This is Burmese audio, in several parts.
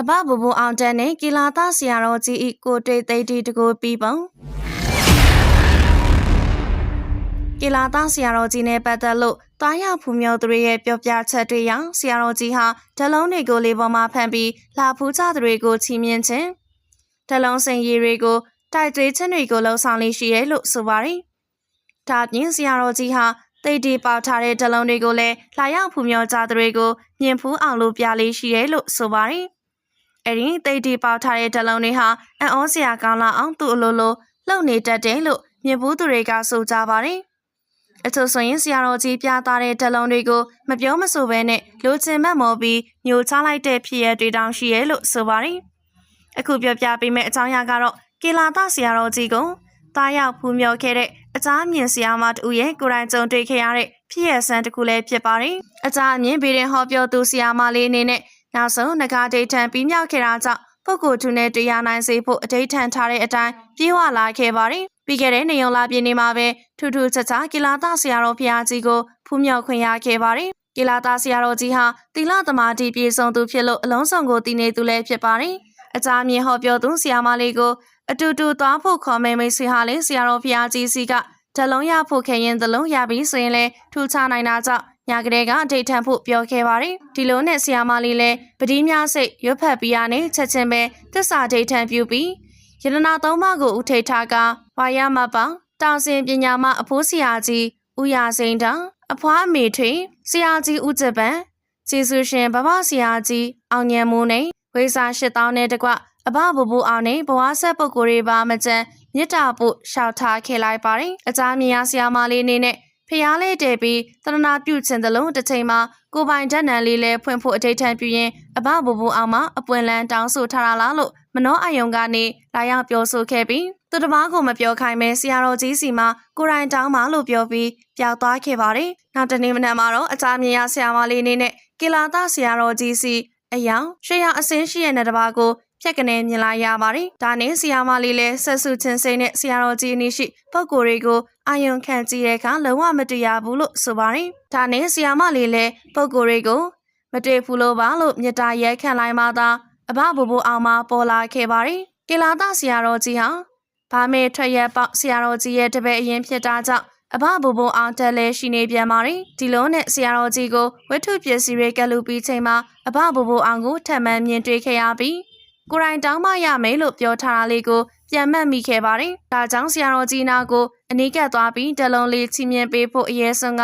အဘဘူဘူအောင်တန်းနဲ့ကီလာသားဆရာတော်ကြီးဤကိုတွေ့သိတီတကိုပြီးပုံကီလာသားဆရာတော်ကြီးနဲ့ပတ်သက်လို့တားရဖူမျိုးသူတွေရဲ့ပြောပြချက်တွေရောဆရာတော်ကြီးဟာဓလုံးတွေကိုလေပေါ်မှာဖန်ပြီးလာဖူးကြသူတွေကိုချီးမြှင့်ခြင်းဓလုံးစင်ရည်တွေကိုတိုက်သွေးခြင်းတွေကိုလှုံ့ဆော်လေးရှိတယ်လို့ဆိုပါတယ်။ဒါအပြင်ဆရာတော်ကြီးဟာတိတ်တီပေါထားတဲ့ဓလုံးတွေကိုလည်းလာရောက်ဖူမျိုးကြသူတွေကိုမြင်ဖူးအောင်လို့ပြလေးရှိတယ်လို့ဆိုပါတယ်။ အဲ့ဒီတိတ်တီပေါထားတဲ့ဓလုံးတွေဟာအံ့ဩစရာကောင်းလာအောင်သူ့အလိုလိုလှုပ်နေတတ်တယ်လို့မြင်ဖူးသူတွေကဆိုကြပါတယ်။အထူးဆိုရင်ဆရာတော်ကြီးပြသတဲ့ဓလုံးတွေကိုမပြောမဆိုဘဲနဲ့လိုချင်မှတ်မော်ပြီးညှိုချလိုက်တဲ့ဖြစ်ရတွေတောင်ရှိရဲလို့ဆိုပါတယ်။အခုပြောပြပေးမယ့်အကြောင်းအရာကတော့ကေလာသဆရာတော်ကြီးကိုတားရောက်ဖူးမြော်ခဲ့တဲ့အကြအမြင်ဆရာမတူရဲ့ကိုယ်တိုင်ကြုံတွေ့ခဲ့ရတဲ့ဖြစ်ရဆန်းတစ်ခုလည်းဖြစ်ပါတယ်။အကြအမြင်ဗီရင်ဟောပြောသူဆရာမလေးအနေနဲ့ နောက်ဆုံးငကာဒိတ်ထံပြီးမြောက်ခဲ့တာကြောင့်ပုဂ္ဂိုလ်သူနဲ့တရားနိုင်စေဖို့အဋိဌံထားတဲ့အတိုင်းပြေဝလာခဲ့ပါတယ်။ပြီးခဲ့တဲ့နေုံလာပြင်းနေမှာပဲထူးထူးခြားခြားကီလာသဆရာတော်ဖျားကြီးကိုဖူးမြော်ခွင့်ရခဲ့ပါတယ်။ကီလာသားဆရာတော်ကြီးဟာတီလာသမာတိပြေဆုံးသူဖြစ်လို့အလုံးစုံကိုတည်နေသူလည်းဖြစ်ပါတယ်။အကြအမြင်ဟောပြောသူဆရာမလေးကိုအတူတူသွားဖို့ခေါ်မဲမိတ်ဆွေဟာလည်းဆရာတော်ဖျားကြီးစီကဓလုံးရဖို့ခဲရင်ဓလုံးရပြီးဆိုရင်လည်းထူချနိုင်တာကြောင့် ညကလေးကအထိတ်ထန်ဖို့ပြောခဲ့ပါတယ်ဒီလိုနဲ့ဆရာမလေးလည်းပတိများစိတ်ရွတ်ဖက်ပြီးရနဲ့ချက်ချင်းပဲသစ္စာဒိတ်ထန်ပြုပြီးယတနာသုံးပါးကိုဥထိတ်ထားကဝါရမပောင်တောင်စင်ပညာမအဖိုးဆရာကြီးဦးရစိန်တောင်အဖွားအမေထွေဆရာကြီးဦးကျပန်ကျေးဇူးရှင်ဘဘဆရာကြီးအောင်ညံမိုးနဲ့ဝိစာ8000နဲ့တကွအဘဘူဘူအောင်နဲ့ဘဝဆက်ပုဂ္ဂိုလ်တွေပါမကြမ်းမြစ်တာဖို့ရှောက်ထားခဲ့လိုက်ပါတယ်အကြမြင်ရဆရာမလေးနေနဲ့ ဖျားလေးတည်ပြီးတရနာပြုတ်ခြင်းတလုံးတစ်ချိန်မှာကိုပိုင်ဓာတ်နံလေးလဲဖွင့်ဖို့အထိတ်ထန်ပြုရင်အဘဘူဘူအောင်မအပွင့်လန်းတောင်းဆိုထားတာလားလို့မနှောအယုံကနေလာရောက်ပြောဆိုခဲ့ပြီးသူတစ်ပါးကိုမပြောခိုင်းမဲဆရာတော်ကြီးစီမှာကိုရိုင်းတောင်းပါလို့ပြောပြီးပျောက်သွားခဲ့ပါတယ်နောက်တနေ့မနက်မှာတော့အကြမြင်ရဆရာမလေးနေနဲ့ကီလာသဆရာတော်ကြီးစီအယောင်ရှေ့ရအစင်းရှိရဲ့တဲ့တစ်ပါးကို ဖြက်ကနေမြင်လာရပါတယ်။ဒါနဲ့ဆီယာမလေးလည်းဆက်စုချင်းစိမ့်နဲ့ဆီယာတော်ကြီးအနည်းရှိပုံကိုယ်တွေကိုအာယုံခံကြည့်တဲ့အခါလုံးဝမတရားဘူးလို့ဆိုပါတယ်။ဒါနဲ့ဆီယာမလေးလည်းပုံကိုယ်တွေကိုမတွေ့ဘူးလို့ပါလို့မြတ်တာရဲခံလိုက်မှသာအဘဘူဘူအောင်မပေါ်လာခဲ့ပါတယ်။ကီလာသဆီယာတော်ကြီးဟာဗာမေထွက်ရက်ပေါက်ဆီယာတော်ကြီးရဲ့တပည့်အရင်ဖြစ်တာကြောင့်အဘဘူဘူအောင်တက်လဲရှိနေပြန်ပါတယ်ဒီလိုနဲ့ဆရာတော်ကြီးကိုဝတ္ထုပစ္စည်းတွေကလူပြီးချိန်မှာအဘဘူဘူအောင်ကိုထပ်မံမြင်တွေ့ခဲ့ရပြီး ကိုရိုင်းတောင်းမရမယ်လို့ပြောထားတာလေးကိုပြန်မှတ်မိခဲ့ပါတယ်။ဒါကြောင့်ဆရာတော်ကြီးနာကိုအနီးကပ်သွားပြီးတလုံးလေးချီမြင်ပေးဖို့အရေးဆုံးက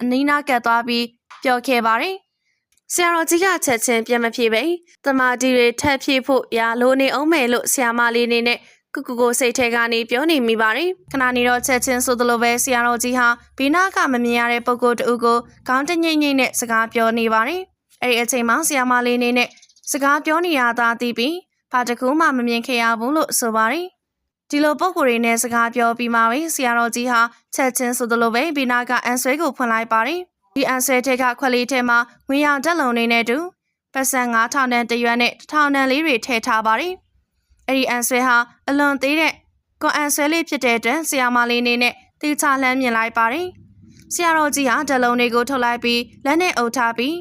အနီးနားကပ်သွားပြီးပြောခဲ့ပါတယ်။ဆရာတော်ကြီးကချက်ချင်းပြန်မဖြေပဲ။တမာတီတွေထပ်ဖြည့်ဖို့ရလိုနေအောင်မယ်လို့ဆရာမလေးနေနဲ့ကုကုကိုစိတ်ထဲကနေပြောနေမိပါတယ်။ခဏနေတော့ချက်ချင်းဆိုသလိုပဲဆရာတော်ကြီးဟာဘီနာကမမြင်ရတဲ့ပုံကိုယ်တူကိုခေါင်းတငိမ့်ငိမ့်နဲ့စကားပြောနေပါတယ်။အဲ့ဒီအချိန်မှာဆရာမလေးနေနဲ့ စကားပြောနေရတာသိပြီးဘာတကူမှမမြင်ခဲ့ရဘူးလို့ဆိုပါတယ်။ဒီလိုပုံကိုယ်တွေနဲ့စကားပြောပြီးမှပဲဆရာတော်ကြီးဟာချက်ချင်းဆိုသလိုပဲဘီနာကအန်ဆွဲကိုဖွင့်လိုက်ပါတယ်။ဒီအန်ဆွဲထက်ကခွက်လေးထဲမှာငွေရောင်တက်လုံနေနဲ့တူပတ်စံ9000တန်တရွက်နဲ့1000တန်လေးတွေထည့်ထားပါတယ်။အဲ့ဒီအန်ဆွဲဟာအလွန်သေးတဲ့ကွန်အန်ဆွဲလေးဖြစ်တဲ့အတွက်ဆရာမလေးနေနဲ့တီချလှမ်းမြင်လိုက်ပါတယ်။ဆရာတော်ကြီးဟာတလုံးတွေကိုထုတ်လိုက်ပြီးလက်နဲ့အုပ်ထားပြီး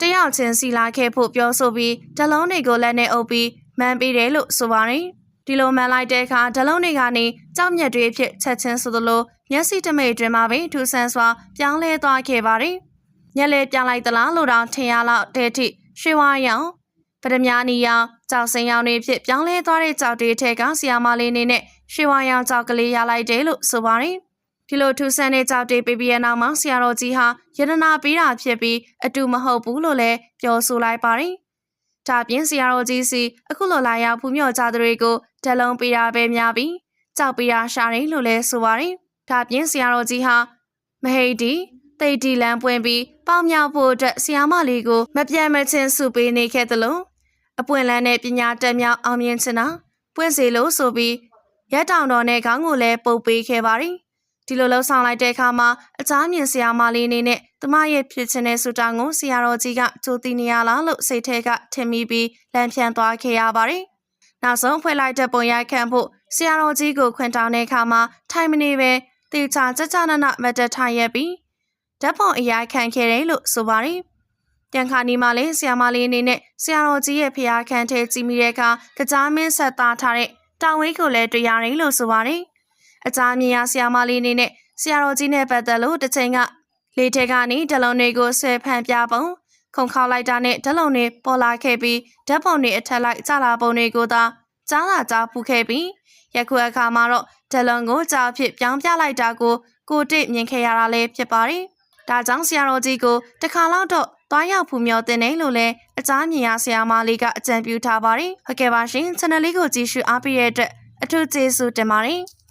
တယောက်ချင်းစီလာခဲ့ဖို့ပြောဆိုပြီးတလုံးတွေကိုလက်နဲ့အုပ်ပြီးမှန်ပေးတယ်လို့ဆိုပါတယ်။ဒီလိုမှန်လိုက်တဲ့အခါဓလုံးတွေကနေကြောက်မြက်တွေဖြစ်ချက်ချင်းဆိုသလိုမျက်စိတမိတ်တွင်မှပဲထူဆန်းစွာပြောင်းလဲသွားခဲ့ပါတယ်။ညက်လဲပြောင်းလိုက်သလားလို့တောင်ထင်ရလောက်တဲ့အထိရွှေဝါရောင်ပဒမြာနီရောင်ကြောက်စင်ရောင်တွေဖြစ်ပြောင်းလဲသွားတဲ့ကြောက်တွေထဲကဆီယာမလေးနေနဲ့ရွှေဝါရောင်ကြောက်ကလေးရလိုက်တယ်လို့ဆိုပါတယ်။ ဒီလိုထူဆန်းတဲ့ကြောက်တွေပေးပြီးရနောက်မှာဆရာတော်ကြီးဟာယတနာပေးတာဖြစ်ပြီးအတူမဟုတ်ဘူးလို့လည်းပြောဆိုလိုက်ပါတယ်။ဒါပြင်ဆရာတော်ကြီးစီအခုလိုလာရောက်ဖူးမြော်ကြသူတွေကိုဓလုံးပေးတာပဲများပြီးကြောက်ပေးတာရှာတယ်လို့လည်းဆိုပါတယ်။ဒါပြင်ဆရာတော်ကြီးဟာမဟိတ်တီတိတ်တီလန်းပွင့်ပြီးပေါမြောက်ဖို့အတွက်ဆရာမလေးကိုမပြတ်မချင်းစုပေးနေခဲ့သလိုအပွင့်လန်းတဲ့ပညာတက်မြောက်အောင်မြင်ချင်တာပွင့်စီလို့ဆိုပြီးရက်တောင်တော်နဲ့ခေါင်းကိုလည်းပုတ်ပေးခဲ့ပါတယ်။ ဒီလိုလှုပ်ဆောင်လိုက်တဲ့အခါမှာအချားမြင်ဆရာမလေးအနေနဲ့သူမရဲ့ဖြစ်ချင်တဲ့ဆူတောင်းကိုဆရာတော်ကြီးကကြိုးသိနေရလားလို့စိတ်ထဲကထင်မိပြီးလမ်းဖြန်းသွားခဲ့ရပါတယ်။နောက်ဆုံးဖွင့်လိုက်တဲ့ပုံရိုက်ခန့်ဖို့ဆရာတော်ကြီးကိုခွင့်တောင်းတဲ့အခါမှာထိုင်မနေပဲတေချာကြကြနနမတ်တက်ထိုင်ရပြီးဓာတ်ပုံအရိုက်ခံခဲ့တယ်လို့ဆိုပါတယ်တန်ခါနီမှာလည်းဆီယာမလေးအနေနဲ့ဆရာတော်ကြီးရဲ့ဖျားခန်းထဲကြည့်မိတဲ့အခါကြားမင်းဆက်သားထားတဲ့တောင်ဝိတ်ကိုလည်းတွေ့ရတယ်လို့ဆိုပါတယ်။ အကြမ်းမြင်ရဆီယာမလေးအနေနဲ့ဆရာတော်ကြီးနဲ့ပတ်သက်လို့တစ်ချိန်ကလေထဲကနေဒလုံးတွေကိုဆွဲဖန်ပြပုံခုံခေါက်လိုက်တာနဲ့ဒလုံးတွေပေါ်လာခဲ့ပြီးဓာတ်ပုံတွေအထက်လိုက်ကျလာပုံတွေကိုသာကြားလာကြားဖူးခဲ့ပြီးယခုအခါမှာတော့ဒလုံးကိုကြားဖြစ်ပြောင်းပြလိုက်တာကိုကိုတိမြင်ခဲ့ရတာလည်းဖြစ်ပါတယ်။ဒါကြောင့်ဆရာတော်ကြီးကိုတခါလောက်တော့သွားရောက်ဖူးမြော်တင်တယ်လို့လည်းအကြမ်းမြင်ရဆရာမလေးကအကြံပြုထားပါတယ်။ဟုတ်ကဲ့ပါရှင် channel လေးကိုကြည့်ရှုအားပေးတဲ့အတွက်အထူးကျေးဇူးတင်ပါတယ်။